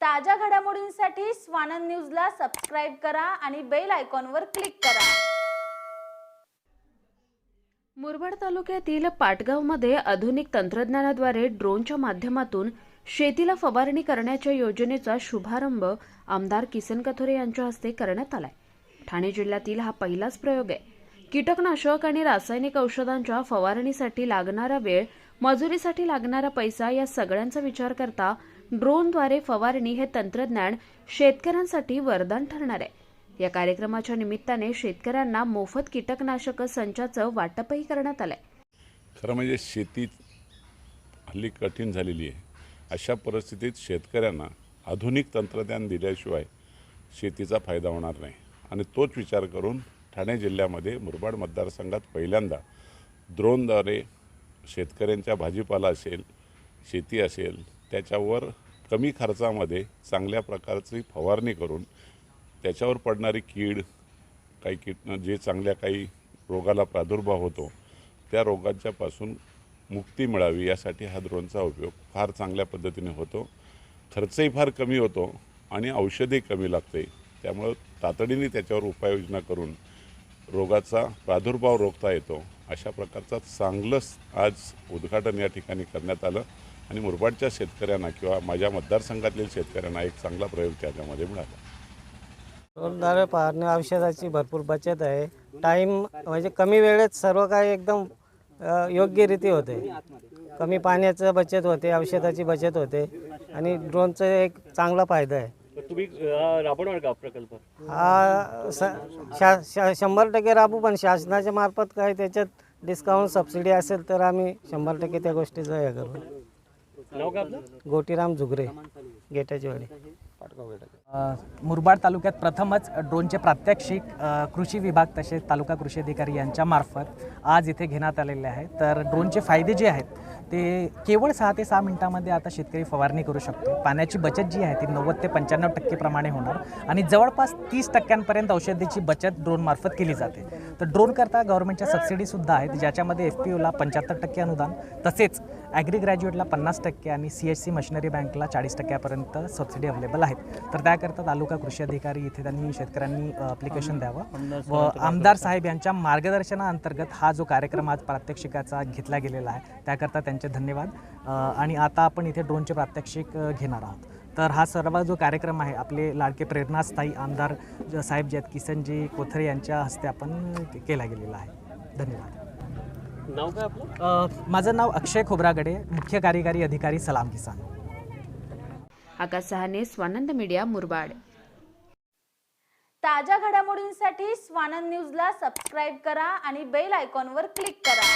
ताज्या घडामोडींसाठी स्वानंद न्यूजला सबस्क्राईब करा आणि बेल आयकॉनवर क्लिक करा. मुरबाड तालुक्यातील पाटगावमध्ये आधुनिक तंत्रज्ञानाद्वारे ड्रोनच्या माध्यमातून शेतीला फवारणी करण्याच्या योजनेचा शुभारंभ आमदार किसन कथोरे यांच्या हस्ते करण्यात आलाय. ठाणे जिल्ह्यातील हा पहिलाच प्रयोग आहे. कीटकनाशक आणि रासायनिक औषधांच्या फवारणीसाठी लागणारा वेळ मजुरीसाठी लागणारा पैसा या सगळ्यांचा विचार करता ड्रोनद्वारे फवारणी हे तंत्रज्ञान शेतकऱ्यांसाठी वरदान ठरणार आहे. या कार्यक्रमाच्या निमित्ताने शेतकऱ्यांना मोफत कीटकनाशक संचाचं वाटपही करण्यात आलंय. खरं म्हणजे शेती हल्ली कठीण झालेली आहे. अशा परिस्थितीत शेतकऱ्यांना आधुनिक तंत्रज्ञान दिल्याशिवाय शेतीचा फायदा होणार नाही. आणि तोच विचार करून ठाणे जिल्ह्यामध्ये मुरबाड मतदारसंघात पहिल्यांदा ड्रोनद्वारे शेतकऱ्यांच्या भाजीपाला असेल शेती असेल त्याच्यावर कमी खर्चामध्ये चांगल्या प्रकारची फवारणी करून त्याच्यावर पडणारी कीड काही कीट जे चांगल्या काही रोगाला प्रादुर्भाव होतो त्या रोगांच्यापासून मुक्ती मिळावी यासाठी हा ड्रोनचा उपयोग फार चांगल्या पद्धतीने होतो. खर्चही फार कमी होतो आणि औषधही कमी लागते. त्यामुळं तातडीने त्याच्यावर उपाययोजना करून रोगाचा प्रादुर्भाव रोखता येतो. अशा प्रकारचा चांगलंच आज उद्घाटन या ठिकाणी करण्यात आलं. आणि मुरबाडच्या शेतकऱ्यांना किंवा माझ्या मतदारसंघातील शेतकऱ्यांना एक चांगला प्रयोग त्याच्यामध्ये मिळाला. ड्रोनद्वारे फवारणी औषधाची भरपूर बचत आहे. टाईम म्हणजे कमी वेळेत सर्व काही एकदम अ, योग्यरीती होते. कमी पाण्याचं बचत होते औषधाची बचत होते आणि ड्रोनचा एक चांगला फायदा आहे. तुम्ही राबवणार का प्रकल्प? हा स शा शा शंभर टक्के राबू पण शासनाच्या मार्फत काही त्याच्यात डिस्काउंट सबसिडी असेल तर आम्ही शंभर टक्के त्या गोष्टीचं हे करू. नाव का आपलं? गोटीराम झुगरे गेटाची वाडी मुरबाड तालुक्यात प्रथमच ड्रोनचे प्रात्यक्षिक कृषी विभाग तसेच तालुका कृषी अधिकारी यांच्या मार्फत आज इथे घेण्यात आलेले आहे. तर ड्रोनचे फायदे जे आहेत ते केवळ सहा ते सहा मिनिटामध्ये आता शेतकरी फवारणी करू शकतो. पाण्याची बचत जी आहे ती नव्वद ते पंच्याण्णव टक्के प्रमाणे होणार आणि जवळपास तीस टक्क्यांपर्यंत औषधीची बचत ड्रोनमार्फत केली जाते. तर ड्रोन करता गव्हर्नमेंटच्या सबसिडीसुद्धा आहेत ज्याच्यामध्ये एफ पी ओला पंच्याहत्तर टक्के अनुदान तसेच ॲग्री ग्रॅज्युएटला पन्नास टक्के आणि सी एच सी मशिनरी बँकला चाळीस टक्क्यापर्यंत सबसिडी अवेलेबल आहेत. तर त्याकरता तालुका कृषी अधिकारी इथे त्यांनी शेतकऱ्यांनी अप्लिकेशन द्यावं. व आमदार साहेब यांच्या मार्गदर्शनाअंतर्गत हा जो कार्यक्रम आज प्रात्यक्षिकाचा घेतला गेलेला आहे त्याकरता त्यांचे धन्यवाद. आणि आता आपण इथे ड्रोनचे प्रात्यक्षिक घेणार आहोत. तर हा सर्व जो कार्यक्रम आहे आपले लाडके प्रेरणास्थायी आमदार साहेब जे आहेत किसनजी कोथरे यांच्या हस्ते आपण केला गेलेला आहे. धन्यवाद. नाव काय आपलं? माझं नाव अक्षय खोब्रागडे मुख्य कार्यकारी अधिकारी सलाम किसान. आकाश सहाने स्वानंद मीडिया मुरबाड. ताज्या घडामोडींसाठी स्वानंद न्यूजला सबस्क्राईब करा आणि बेल आयकॉनवर क्लिक करा.